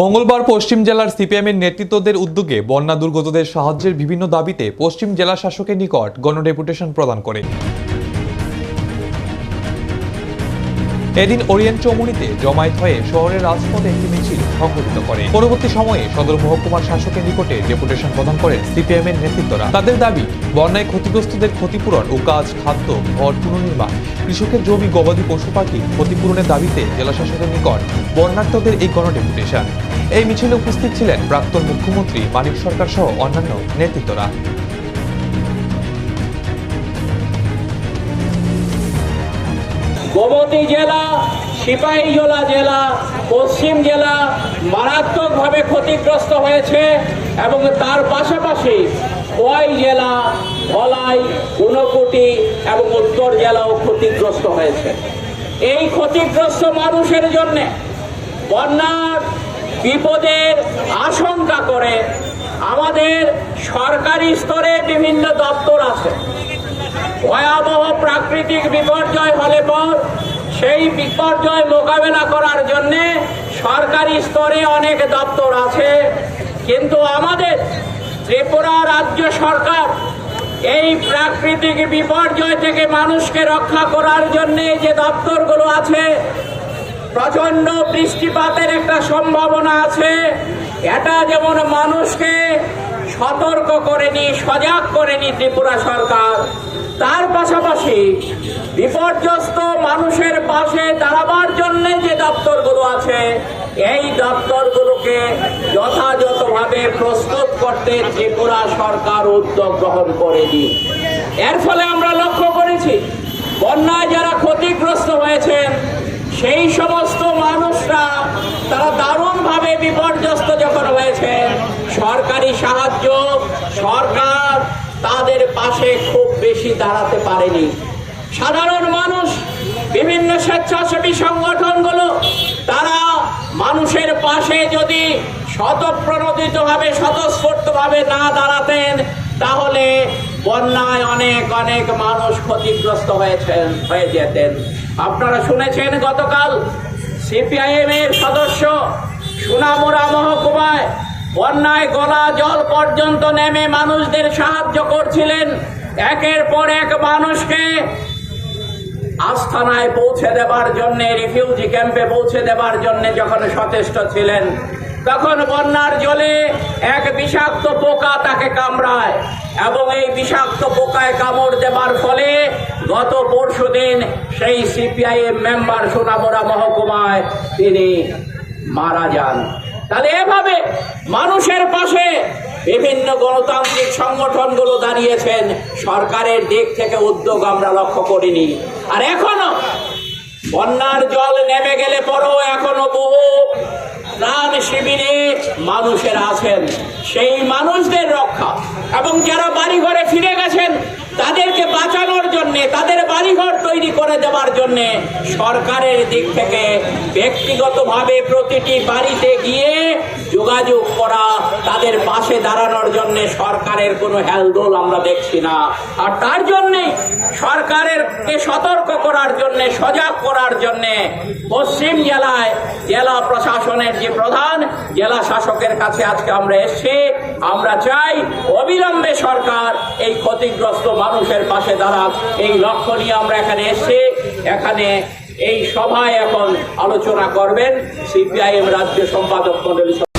মঙ্গলবার পশ্চিম জেলার সিপিএমের নেতৃত্বদের উদ্যোগে বন্যা দুর্গতদের সাহায্যের বিভিন্ন দাবিতে পশ্চিম জেলা শাসকের নিকট গণডেপুটেশন প্রদান করে। এদিন ওরিয়েন্ট চৌমুনিতে জমায়েত হয়ে শহরের রাজপথে একটি মিছিল সংঘটিত করে। পরবর্তী সময়ে সদর মহকুমার শাসকের নিকটে ডেপুটেশন প্রদান করেন সিপিএম এর নেতৃত্বরা। তাদের দাবি, বন্যায় ক্ষতিগ্রস্তদের ক্ষতিপূরণ ও কাজ, খাদ্য, ঘর পুনর্নির্মাণ, কৃষকের জমি, গবাদি পশু পাখি ক্ষতিপূরণের দাবিতে জেলা শাসকের নিকট বন্যার্থদের এই গণডেপুটেশন। এই মিছিলে উপস্থিত ছিলেন প্রাক্তন মুখ্যমন্ত্রী, মানিক সরকার সহ অন্যান্য নেতৃত্বরা। গোমতী জেলা সিপাহীজলা জেলা, পশ্চিম জেলা মারাত্মকভাবে ক্ষতিগ্রস্ত হয়েছে এবং তার পাশাপাশি খোয়াই জেলা, ধলাই, ঊনকোটি এবং উত্তর জেলাও ক্ষতিগ্রস্ত হয়েছে। এই ক্ষতিগ্রস্ত মানুষের জন্য বন্যার বিপদের আশঙ্কা করে আমাদের সরকারি স্তরে বিভিন্ন দপ্তর আছে। ভয়াবহ প্রাকৃতিক বিপর্যয় হলে পর সেই বিপর্যয় মোকাবেলা করার জন্য সরকারি স্তরে অনেক দপ্তর আছে। কিন্তু আমাদের ত্রিপুরা রাজ্য সরকার এই প্রাকৃতিক বিপর্যয় থেকে মানুষকে রক্ষা করার জন্য যে দপ্তরগুলো আছে প্রচণ্ড বৃষ্টিপাতের একটা সম্ভাবনা আছে। এটা যেমন মানুষকে সতর্ক করেনি সজাগ করেনি ত্রিপুরা সরকার, তার পাশাপাশি বিপর্যস্ত মানুষের পাশে দাঁড়াবার জন্য যে দপ্তরগুলো আছে, এই দপ্তরগুলোকে যথাযথভাবে প্রস্তুত করতে ত্রিপুরা সরকার উদ্যোগ গ্রহণ করেনি এর ফলে আমরা লক্ষ্য করেছি, বন্যায় যারা ক্ষতিগ্রস্ত হয়েছেন, সেই সমস্ত মানুষরা তারা দারুণভাবে বিপর্যস্ত যখন হয়েছে সরকারি সাহায্য সরকার তাদের পাশে খুব বেশি দাঁড়াতে পারেনি। সাধারণ মানুষ, বিভিন্ন স্বেচ্ছাসেবী সংগঠনগুলো, তারা মানুষের পাশে যদি স্বতঃপ্রণোদিতভাবে, স্বতঃস্ফূর্তভাবে না দাঁড়াতেন, তাহলে বন্যায় অনেক অনেক মানুষ ক্ষতিগ্রস্ত হয়েছেন, হয়ে যেতেন। আপনারা শুনেছেন গতকাল সিপিআইএম এর সদস্য সুনামুরা মহকুমায় বন্যায় গলা জল পর্যন্ত নেমে মানুষদের সাহায্য করছিলেন। একের পর এক মানুষকে আস্থানায় পৌঁছে দেবার জন্য রিফিউজি ক্যাম্পে পৌঁছে দেবার জন্য যখন সচেষ্ট ছিলেন, তখন বন্যার জলে এক বিষাক্ত পোকা তাকে কামড়ায় এবং এই বিষাক্ত পোকায় কামড় দেবার ফলে গত পরশুদিন সেই সিপিআইএম মেম্বার সোনামোড়া মহকুমায় তিনি মারা যান। তাহলে এভাবে মানুষের পাশে বিভিন্ন গণতান্ত্রিক সংগঠনগুলো দাঁড়িয়েছেন। সরকারের দিক থেকে উদ্যোগ আমরা লক্ষ্য করিনি। আর এখনও বন্যার জল নেমে গেলে পরও এখনও বহু প্রাণ শিবিরে মানুষের আছেন। সেই মানুষদের রক্ষা এবং যারা বাড়িঘরে ফিরে গেছেন তাদেরকে বাঁচানোর জন্য তাদের বাড়িঘর তৈরি করে দেওয়ার জন্য সরকারের দিক থেকে ব্যক্তিগতভাবে প্রতিটি বাড়িতে গিয়ে যোগাযোগ করা, তাদের পাশে দাঁড়ানোর জন্য সরকারের কোনো হেলদোল আমরা দেখছি না। আর তার জন্যে সরকারের কে সতর্ক করার জন্য, সজাগ করার জন্য পশ্চিম জেলায় জেলা প্রশাসনের যে প্রধান, জেলা শাসকের কাছে আজকে আমরা এসেছি। আমরা চাই অবিলম্বে সরকার এই ক্ষতিগ্রস্ত মানুষের পাশে দাঁড়াক। এই লক্ষ্য নিয়ে আমরা এখানে এসেছি এখানে এই সভায় এখন আলোচনা করবেন সিপিআইএম রাজ্য সম্পাদক মন্ডলী